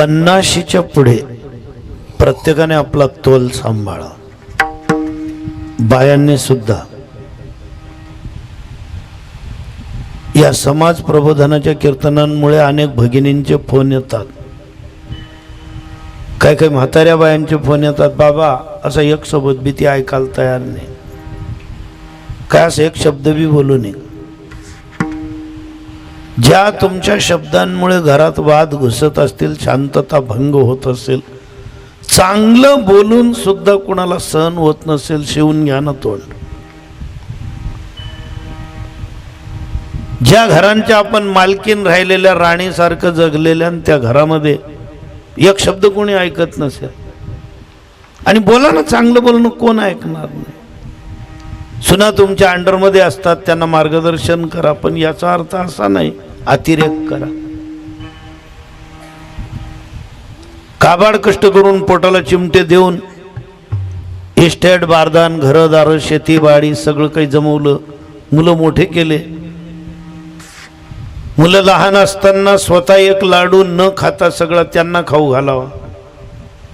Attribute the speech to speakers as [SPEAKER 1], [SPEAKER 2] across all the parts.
[SPEAKER 1] पन्नाशीच्या पुढे प्रत्येकाने आपला तोल सांभाळा. बायांनी सुद्धा या समाज प्रबोधनाच्या कीर्तनांमुळे अनेक भगिनींचे फोन येतात. काही काही म्हाताऱ्या बायांचे फोन येतात बाबा असा एक सोबत भीती ऐकायला तयार नाही. काय असं एक शब्द बी बोलू नये. ज्या तुमच्या शब्दांमुळे घरात वाद घुसत असतील शांतता भंग होत असेल चांगलं बोलून सुद्धा कुणाला सहन होत नसेल शिवून घ्या ना तोंड. ज्या घरांच्या आपण मालकीन राहिलेल्या राणीसारखं जगलेल्या आणि त्या घरामध्ये एक शब्द कोणी ऐकत नसेल. आणि बोला ना चांगलं बोलणं कोण ऐकणार नाही? सुना तुमच्या अंडरमध्ये असतात त्यांना मार्गदर्शन करा पण याचा अर्थ असा नाही. अतिरेक करा. काबाड कष्ट करून पोटाला चिमटे देऊन इस्टेट बारदान घरदार शेतीबाडी सगळं काही जमवलं. मुलं मोठे केले. मुलं लहान असताना स्वतः एक लाडू न खाता सगळा त्यांना खाऊ घालावा.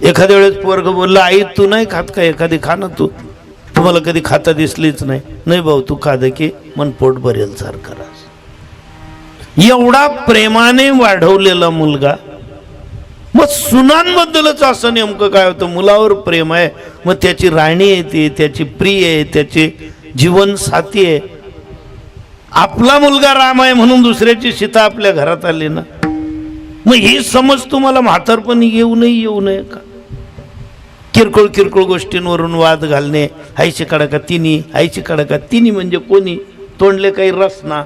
[SPEAKER 1] एखाद्या वेळेस पोरग बोलला आई तू नाही खात का? एखादी खा ना तू. तुम्हाला कधी खाता दिसलीच नाही. नाही भाऊ तू खाद की मन पोट भरेल सारखं एवढा प्रेमाने वाढवलेला मुलगा. मग सुनांबद्दलच असं नेमकं काय होतं? मुलावर प्रेम आहे. मग त्याची राणी आहे ती त्याची प्रिय आहे त्याची जीवन साथी आहे. आपला मुलगा राम आहे म्हणून दुसऱ्याची सीता आपल्या घरात आली ना? मग ही समज तुम्हाला म्हातारपणी येऊ नये येऊ नये का? किरकोळ किरकोळ गोष्टींवरून वाद घालणे आईची कडका तिन्ही आईची कडका तिन्ही म्हणजे कोणी? तोंडले काही रसना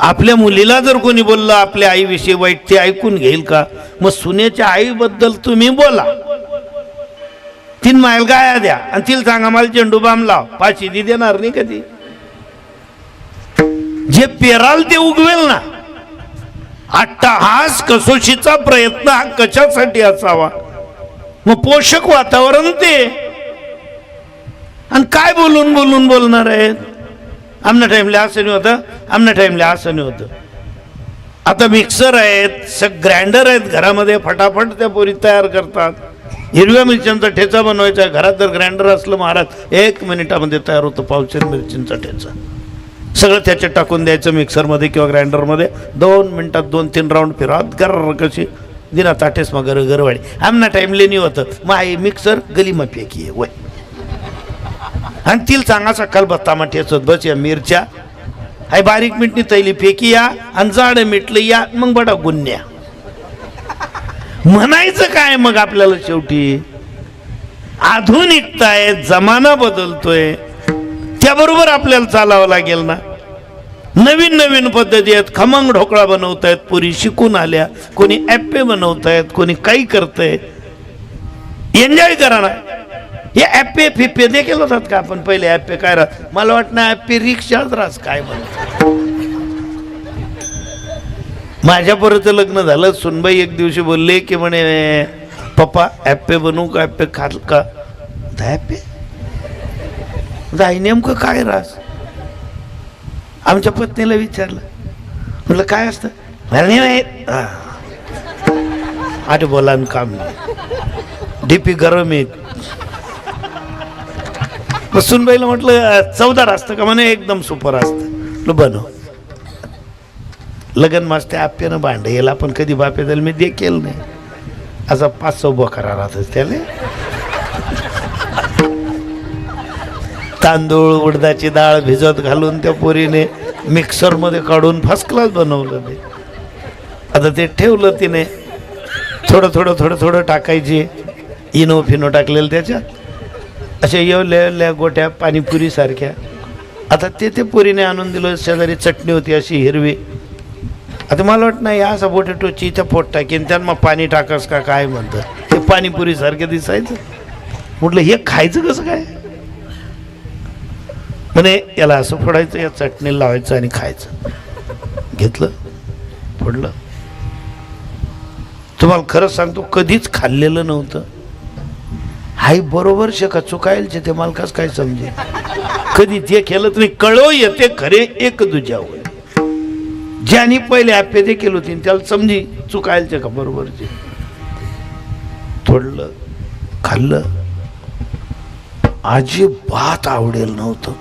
[SPEAKER 1] आपल्या मुलीला जर कोणी बोललं आपल्या आईविषयी वाईट ते ऐकून घेईल का? मग सुनेच्या आईबद्दल तुम्ही बोला. तीन मायल गाया द्या आणि तिला सांगा मला चेंडू बाम लाव. पाचशे दी देणार नाही कधी. जे पेराल ते उगवेल ना. अट्टहास कसोशीचा प्रयत्न हा कशासाठी असावा? मग पोषक वातावरण ते. आणि काय बोलून बोलून बोलणार आहेत? आमना टाईमला असं नाही होतं आमना टाईमला असं नाही होतं. आता मिक्सर आहेत सग ग्राइंडर आहेत घरामध्ये फटाफट त्या पोरी तयार करतात. हिरव्या मिरच्यांचा ठेचा बनवायचा घरात जर ग्राइंडर असलं महाराज एक मिनिटामध्ये तयार होतं पावशेर मिरचींचा ठेचा. सगळं त्याच्यात टाकून द्यायचं मिक्सरमध्ये किंवा ग्राइंडरमध्ये दोन मिनटात दोन तीन राऊंड फिरवत गर कशी? दिना ताटेस मग गर गरवाडी आमना टाईमले नाही होतं. मग आई मिक्सर गलीमा फेकी आहे वय. आणि तिला सांगा सकाळ बत्तामा ठेचत बस या मिरच्या. हाय बारीक मिठनी तैली फेकी या आणि जाड मिटलं या मग बडा गुन्ह्या. म्हणायचं काय मग आपल्याला शेवटी? आधुनिकता आहे जमाना बदलतोय. त्याबरोबर आपल्याला चालावं लागेल ना. नवीन नवीन पद्धती आहेत खमंग ढोकळा बनवतायत पुरी शिकून आल्या कोणी ॲप्पे बनवतायत कोणी काही करतंय. एन्जॉय करा ना. हे ॲप्पे फिप्पे देखील होतात का? आपण पहिले ॲप्पे काय राहत मला वाटतं ॲपे रिक्षाच रास काय म्हणत माझ्यापर्यंत लग्न झालं. सुनबाई एक दिवशी बोलले की म्हणे पप्पा ॲपे बनवू का? ॲपे खाल का? ॲपे? जाई नेमकं काय रास आमच्या पत्नीला विचारलं. म्हटलं काय असतं? म्हणे, नाही बोला काम नाही. डीपी गरम आहे. मग सुनबाईला म्हटलं चौदार असतं का? म्हणे एकदम सुपर असतं बनव लगन मास्ते आप्यानं भांड याला आपण कधी बापे झालं मी देखील नाही. असा पाच सौ बकरा राहतच त्याला तांदूळ उडदाची डाळ भिजत घालून त्या पोरीने मिक्सरमध्ये काढून फर्स्ट क्लास बनवलं ते आता ते ठेवलं तिने. थोडं थोडं थोडं थोडं टाकायची. इनो फिनो टाकलेलं त्याच्यात. अशा येवल्या गोट्या पाणीपुरीसारख्या आता ते ते पुरीने आणून दिलं शेजारी चटणी होती अशी हिरवी. आता मला वाटत नाही असा पोटॅटोची इथं पोट टाकेन त्यात मग पाणी टाकस का काय म्हणतं ते पाणीपुरीसारखं दिसायचं. म्हटलं हे खायचं कसं काय? म्हणे याला असं फोडायचं या चटणी लावायचं आणि खायचं. घेतलं फोडलं. तुम्हाला खरंच सांगतो कधीच खाल्लेलं नव्हतं. हाय बरोबर शका चुकायलचे ते मालकास काय समजे. कधी ते केलं तरी कळो येते खरे एक दुजावर ज्याने पहिले आप्य ते होती त्याला समजी चुकायचे का बरोबरचे थोडलं खाल्लं. अजिबात आवडेल नव्हतं.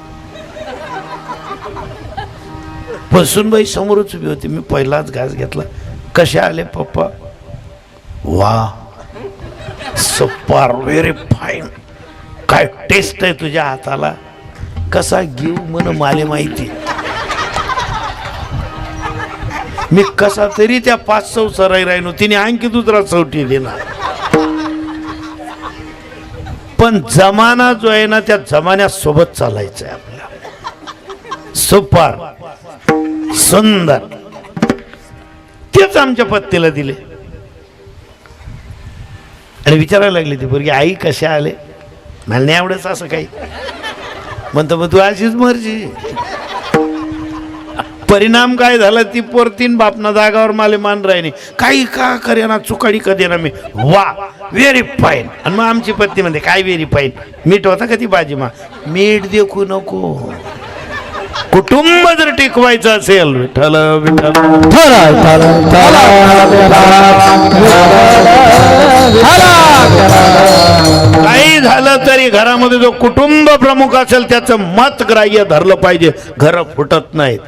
[SPEAKER 1] बसून समोरच उभी होती मी पहिलाच घास घेतला. कसे आले पप्पा? वा. Super very fine. काय टेस्ट आहे तुझ्या हाताला? कसा घेऊ म्हण माले माहिती? मी कसा तरी त्या पाच सौ सराई राहिलो तिने आणखी दुसरा चौटी दिला. पण जमाना जो आहे ना त्या जमान्यासोबत चालायचं आहे आपल्याला सुपर सुंदर. तेच आमच्या पत्तीला दिले. आणि विचारायला लागली ती पोरगी आई कशा आले? मला नाही आवडत असं काही. म्हणतो मग तू अशीच मर्जी. परिणाम काय झाला? ती पोर तीन बापना जागावर माले मान राहिली. काही का करेना चुकाडी कधी ना मी? वा व्हेरी फाईन आणि मग आमची पत्नी म्हणते काय व्हेरी फाईन मीठ होता का ती भाजी मा मीठ देखू नको. कुटुंब जर टिकवायचं असेल विठ्ठल विठ्ठल. काही झालं तरी घरामध्ये जो कुटुंब प्रमुख असेल त्याचं मत ग्राह्य धरलं पाहिजे. घर फुटत नाहीत.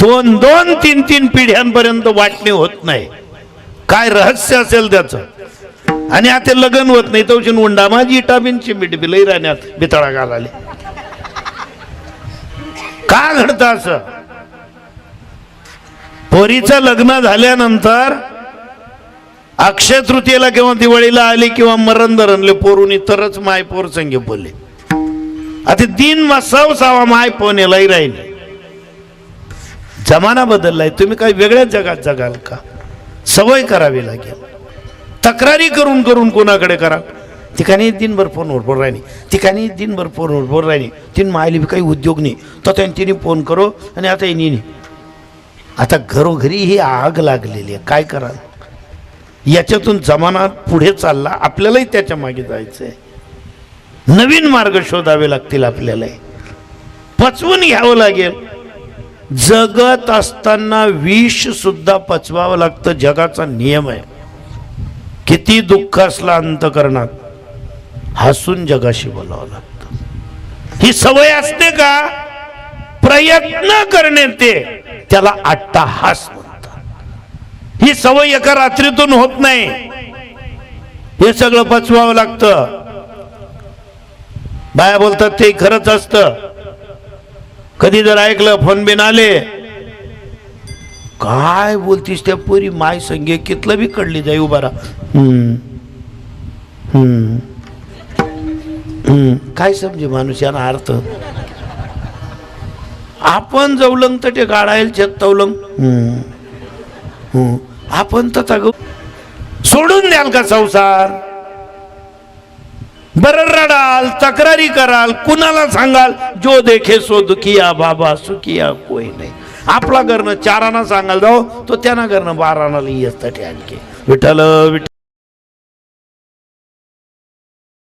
[SPEAKER 1] दोन दोन तीन तीन पिढ्यांपर्यंत वाटणी होत नाही. काय रहस्य असेल त्याचं? आणि आता लग्न होत नाही तो उंडा माझी इटा बिनची मीठ बिलई राहण्यात बितळा घालाले का घडतं असं? पोरीचं लग्न झाल्यानंतर अक्षय तृतीयेला किंवा दिवाळीला आली किंवा मरण धरणले पोरुनी तरच माय पोर संगे बोलले. आता दिन मसाव सावा माय पोनेलाही राहिले. जमाना बदललाय. तुम्ही काही वेगळ्याच जगात जगाल का? सवय करावी लागेल. तक्रारी करून करून कोणाकडे करा? ठिकाणी दिनभर फोनवर बोल राहिली. ठिकाणी दिनभर फोनवर बोल राहिली. तीन मायली बी काही उद्योग नाही. तर त्यांनी तिने फोन करो आणि आता येणे नाही. आता घरोघरी ही आग लागलेली आहे. काय कराल? याच्यातून जमाना पुढे चालला. आपल्यालाही त्याच्यामागे जायचंय. नवीन मार्ग शोधावे लागतील आपल्याला पचवून घ्यावं लागेल. जगत असताना विष सुद्धा पचवावं लागतं. जगाचा नियम आहे. किती दुःख असला अंतकरणात. हसून जगाशी बोलावं लागतं. ही सवय असते का? प्रयत्न करणे ते त्याला अट्टाहास म्हणतात. ही सवय एका रात्रीतून होत नाही. हे सगळं पचवावं लागतं. बाया बोलतात ते खरंच असतं. कधी जर ऐकलं फोन बिन आले. काय बोलतीस त्या पुरी माय संगे कितलं बी कडली जाई उभारा हम्म हम्म. काय समजे माणूस याना अर्थ? आपण जवलंग तर ते गाडायला चेत तवलंग हम्म. हम्म. आपण तर ग सोडून द्याल का संसार? बरं रडाल तक्रारी कराल कुणाला सांगाल जो देखे सो दुखिया बाबा सुखिया कोई नाही. आपला घरनं चाराना सांगाल जाऊ तो त्यांना घरनं बाराना असतं आणखी. विठ्ठल विठ्ठल.